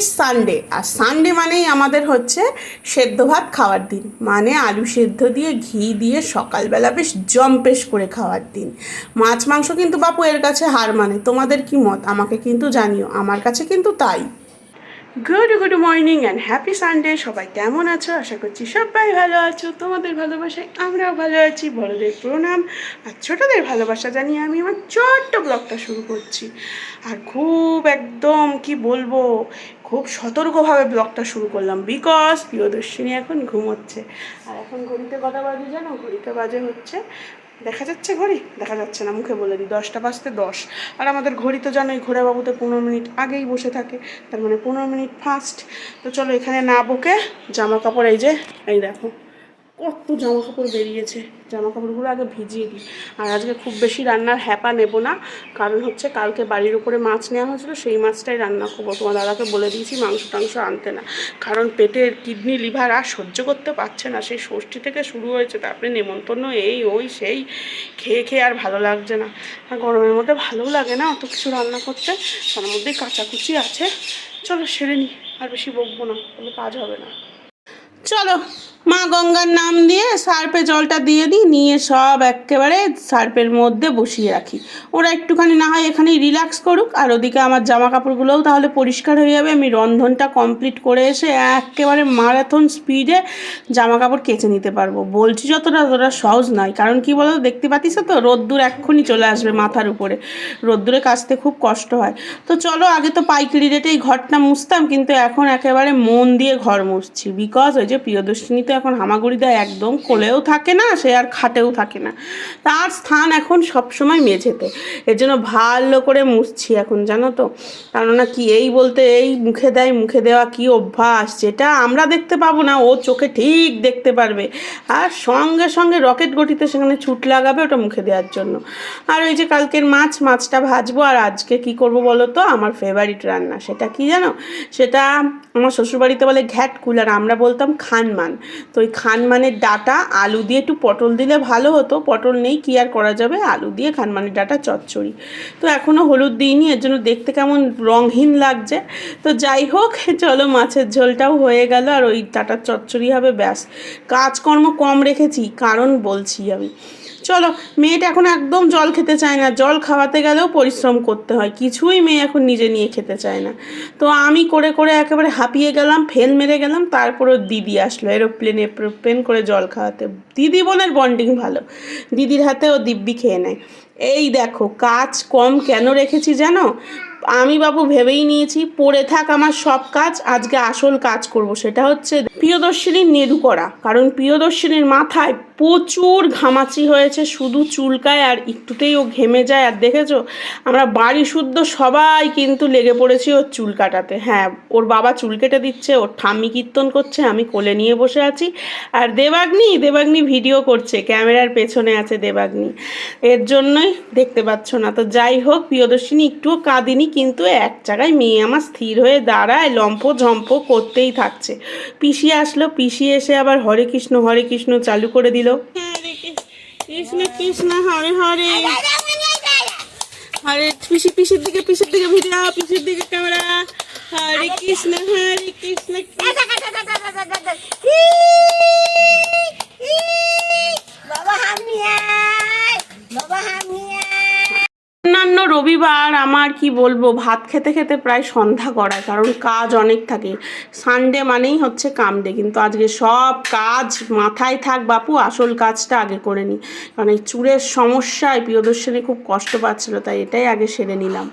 Sunday আর Sunday মানেই আমাদের হচ্ছে সেদ্ধ ভাত খাওয়ার দিন। মানে আলু সেদ্ধ দিয়ে, ঘি দিয়ে সকালবেলা বেশ জম্পেশ করে খাওয়ার দিন। মাছ, মাংস কিন্তু বাপু এর কাছে হার মানে। তোমাদের কি মত? আমাকে কিন্তু জানিও। আমার কাছে কিন্তু তাই। Good good morning and happy Sunday সবাই কেমন আছো? আশা করছি সবাই ভালো আছো। তোমাদের ভালোবাসায় আমরাও ভালো আছি। বড়দের প্রণাম আর ছোটদের ভালোবাসা জানিয়ে আমি আমার ছোট্ট ব্লগটা শুরু করছি। আর খুব একদম, কি বলব, খুব সতর্কভাবে ব্লগটা শুরু করলাম বিকজ প্রিয়দর্শিনী এখন ঘুমোচ্ছে। আর এখন ঘড়িতে কটা বাজে জানো? ঘড়িতে বাজে হচ্ছে দেখা যাচ্ছে ঘড়ি? দেখা যাচ্ছে না, মুখে বলে দিই, দশটা বাজতে দশ। আর আমাদের ঘড়ি তো জানোই, ঘোড়াবাবুতে পনেরো মিনিট আগেই বসে থাকে, তার মানে পনেরো মিনিট ফাস্ট তো চলো এখানে না বকে জামা কাপড় এই যে, এই দেখো। কত জামা কাপড় বেরিয়েছে। জামা কাপড়গুলো আগে ভিজিয়ে দিই। আর আজকে খুব বেশি রান্নার হ্যাপা নেব না। কারণ হচ্ছে কালকে বাড়ির উপরে মাছ নেওয়া হয়েছিল, সেই মাছটাই রান্না করব। তোমার দাদাকে বলে দিয়েছি, মাংস টাংস আনতে না। কারণ পেটের কিডনি, লিভার আর সহ্য করতে পারছে না। সেই ষষ্ঠী থেকে শুরু হয়েছে, তারপরে নেমন্তন্ন এই, ওই, সেই। খেয়ে খেয়ে আর ভালো লাগছে না। গরমের মধ্যে ভালোও লাগে না অত কিছু রান্না করতে। তার মধ্যেই কাচাকুচি আছে। চলো, সেরে নিই আর বেশি বকবো না তাহলে কাজ হবে না। চলো মা গঙ্গার নাম দিয়ে সার্পে জলটা দিয়ে দিই, নিয়ে সব একেবারে সার্পের মধ্যে বসিয়ে রাখি। ওরা একটুখানি না হয় এখানেই রিল্যাক্স করুক, আর ওদিকে আমার জামা কাপড়গুলোও তাহলে পরিষ্কার হয়ে যাবে। আমি রন্ধনটা কমপ্লিট করে এসে একেবারে মারাথন স্পিডে জামা কাপড় কেচে নিতে পারব। বলছি যতটা ততটা সহজ নয়, কারণ কি বলো দেখতে পাতিস তো রোদ্দুর এক্ষুনি চলে আসবে মাথার উপরে। রোদ্দুরে কাচতে খুব কষ্ট হয়। তো চলো, আগে তো পাইকারি রেটেই ঘরটা মুছতাম, কিন্তু এখন একেবারে মন দিয়ে ঘর মুছছি। বিকজ ওই যে প্রিয়দর্শিনী তো এখন হামাগুড়িদা একদম কোলেও থাকে না, সে আর খাটেও থাকে না। তার স্থান এখন সবসময় মেঝেতে। এর জন্য ভালো করে মুছছি এখন, জানো তো। কেননা কি, এই বলতে এই মুখে দেয়, মুখে দেওয়া কি অভ্যাস? যেটা আমরা দেখতে পাবো না, ও চোখে ঠিক দেখতে পারবে। আর সঙ্গে সঙ্গে রকেট গতিতে সেখানে ছুট লাগাবে ওটা মুখে দেওয়ার জন্য। আর ওই যে কালকের মাছ, মাছটা ভাজবো, আর আজকে কি করব বলো তো? আমার ফেভারিট রান্না। সেটা কি জানো? সেটা আমার শ্বশুরবাড়িতে বলে ঘ্যাট কুলার, আমরা বলতাম খানমান। তো ওই খানমানের ডাটা, আলু দিয়ে একটু পটল দিলে ভালো হতো। পটল নেই, কি আর করা যাবে? আলু দিয়ে খানমানের ডাটা চচ্চড়ি। তো এখনও হলুদ দিইনি, এর জন্য দেখতে কেমন রংহীন লাগছে। তো যাই হোক, চলো মাছের ঝোলটাও হয়ে গেল আর ওই ডাটার চচ্চড়ি হবে, ব্যাস। কাজকর্ম কম রেখেছি, কারণ বলছি আমি। চলো, মেয়েটা এখন একদম জল খেতে চায় না। জল খাওয়াতে গেলেও পরিশ্রম করতে হয়। কিছুই মেয়ে এখন নিজে নিয়ে খেতে চায় না। তো আমি করে করে একেবারে হাঁপিয়ে গেলাম, ফেল মেরে গেলাম, তারপর ওর দিদি আসলো, এরোপ্লেন এরোপ্লেন করে জল খাওয়াতে। দিদি বোনের বন্ডিং ভালো। দিদির হাতে ও দিব্যি খেয়ে নেয়। এই দেখো, কাজ কম কেন রেখেছি জানো? আমি বাবু ভেবেই নিয়েছি, পড়ে থাক আমার সব কাজ, আজকে আসল কাজ করব। সেটা হচ্ছে প্রিয়দর্শিনীর নেড়ু করা। কারণ প্রিয়দর্শিনীর মাথায় প্রচুর ঘামাচি হয়েছে, শুধু চুলকায় আর একটুতেই ও ঘেমে যায়। আর দেখেছ, আমরা বাড়ি শুদ্ধ সবাই কিন্তু লেগে পড়েছি ওর চুল কাটাতে। হ্যাঁ ওর বাবা চুল কেটে দিচ্ছে, ওর ঠাম্মি কীর্তন করছে, আমি কোলে নিয়ে বসে আছি। আর দেবাগ্নি দেবাগ্নি ভিডিও করছে, ক্যামেরার পেছনে আছে দেবাগ্নি। এর জন্যই দেখতে পাচ্ছ না। তো যাই হোক, প্রিয়দর্শিনী একটুও কাঁদিনি, কিন্তু এক জায়গায় মেয়ে আমার স্থির হয়ে দাঁড়ায়, লম্প ঝম্প করতেই থাকছে। পিসি আসলো, পিসি এসে আবার হরে কৃষ্ণ হরে কৃষ্ণ চালু করে দিল। হরে কৃষ্ণ কৃষ্ণ হরে হরে হরে পিসি পিসির দিকে পিসির দিকে ভিডিও পিসির দিকে ক্যামেরা হরে কৃষ্ণ হরে কৃষ্ণ রবিবার আমার কি বলব, ভাত খেতে খেতে প্রায় সন্ধ্যা করায় কারণ কাজ অনেক থাকে। সানডে মানেই হচ্ছে কামডে কিন্তু আজকে সব কাজ মাথায় থাক বাপু, আসল কাজটা আগে করে নিই কারণ এই চুরের সমস্যায় প্রিয়দর্শনী খুব কষ্ট পাচ্ছিল, তাই এটাই আগে সেরে নিলাম।